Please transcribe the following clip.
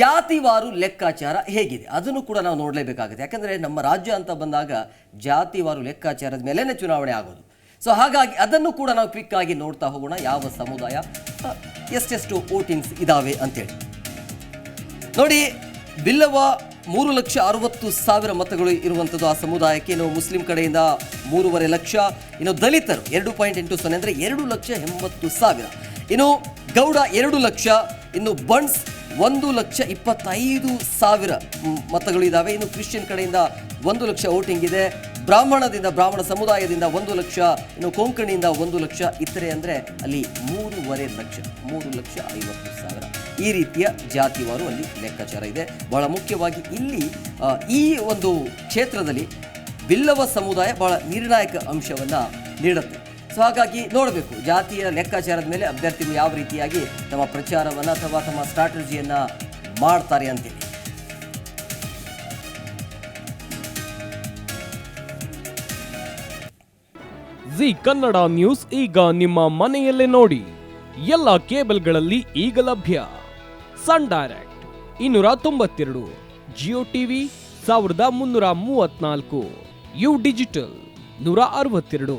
ಜಾತಿವಾರು ಲೆಕ್ಕಾಚಾರ ಹೇಗಿದೆ? ಅದನ್ನು ಕೂಡ ನಾವು ನೋಡಲೇಬೇಕಾಗುತ್ತೆ. ಯಾಕಂದರೆ ನಮ್ಮ ರಾಜ್ಯ ಅಂತ ಬಂದಾಗ ಜಾತಿವಾರು ಲೆಕ್ಕಾಚಾರದ ಮೇಲೇ ಚುನಾವಣೆ ಆಗೋದು. ಸೊ ಹಾಗಾಗಿ ಅದನ್ನು ಕೂಡ ನಾವು ಕ್ವಿಕ್ ಆಗಿ ನೋಡ್ತಾ ಹೋಗೋಣ. ಯಾವ ಸಮುದಾಯ ಎಷ್ಟೆಷ್ಟು ವೋಟಿಂಗ್ಸ್ ಇದಾವೆ ಅಂತೇಳಿ. ನೋಡಿ ಬಿಲ್ಲವ ಮೂರು ಲಕ್ಷ ಅರವತ್ತು ಸಾವಿರ ಮತಗಳು ಇರುವಂಥದ್ದು ಆ ಸಮುದಾಯಕ್ಕೆ. ಇನ್ನು ಮುಸ್ಲಿಂ ಕಡೆಯಿಂದ ಮೂರುವರೆ ಲಕ್ಷ. ಇನ್ನು ದಲಿತರು ಎರಡು ಪಾಯಿಂಟ್ ಎಂಟು ಸೊನ್ನೆ ಅಂದರೆ ಎರಡು ಲಕ್ಷ ಎಂಬತ್ತು ಸಾವಿರ. ಇನ್ನು ಗೌಡ ಎರಡು ಲಕ್ಷ. ಇನ್ನು ಬಣ್ಸ್ ಒಂದು ಲಕ್ಷ ಇಪ್ಪತ್ತೈದು ಸಾವಿರ ಮತಗಳಿದ್ದಾವೆ ಇನ್ನು ಕ್ರಿಶ್ಚಿಯನ್ ಕಡೆಯಿಂದ ಒಂದು ಲಕ್ಷ ವೋಟಿಂಗ್ ಇದೆ. ಬ್ರಾಹ್ಮಣದಿಂದ, ಬ್ರಾಹ್ಮಣ ಸಮುದಾಯದಿಂದ ಒಂದು ಲಕ್ಷ, ಇನ್ನು ಕೊಂಕಣಿಯಿಂದ ಒಂದು ಲಕ್ಷ ಇತರೆ ಅಂದರೆ ಅಲ್ಲಿ ಮೂರುವರೆ ಲಕ್ಷ, ಮೂರು ಲಕ್ಷ ಐವತ್ತು ಸಾವಿರ. ಈ ರೀತಿಯ ಜಾತಿವಾರು ಅಲ್ಲಿ ಲೆಕ್ಕಾಚಾರ ಇದೆ. ಬಹಳ ಮುಖ್ಯವಾಗಿ ಇಲ್ಲಿ ಈ ಒಂದು ಕ್ಷೇತ್ರದಲ್ಲಿ ಬಿಲ್ಲವ ಸಮುದಾಯ ಬಹಳ ನಿರ್ಣಾಯಕ ಅಂಶವನ್ನು ನೀಡುತ್ತೆ. ಸೊ ಹಾಗಾಗಿ ನೋಡಬೇಕು. ಜಾತಿಯ ಲೆಕ್ಕಾಚಾರದ ಮೇಲೆ ಅಭ್ಯರ್ಥಿಗಳು ಯಾವ ರೀತಿಯಾಗಿ ತಮ್ಮ ಪ್ರಚಾರವನ್ನು ಅಥವಾ ತಮ್ಮ ಸ್ಟ್ರಾಟಜಿಯನ್ನು ಮಾಡ್ತಾರೆ ಅಂತೇಳಿ ಜಿ ಕನ್ನಡ ನ್ಯೂಸ್ ಈಗ ನಿಮ್ಮ ಮನೆಯಲ್ಲೇ ನೋಡಿ. ಎಲ್ಲ ಕೇಬಲ್ಗಳಲ್ಲಿ ಈಗ ಲಭ್ಯ. ಸನ್ ಡೈರೆಕ್ಟ್ ಇನ್ನೂರ ತೊಂಬತ್ತೆರಡು ಜಿಯೋ ಟಿವಿ ಸಾವಿರದ ಮುನ್ನೂರ ಮೂವತ್ನಾಲ್ಕು ಯು ಡಿಜಿಟಲ್ ನೂರ ಅರವತ್ತೆರಡು.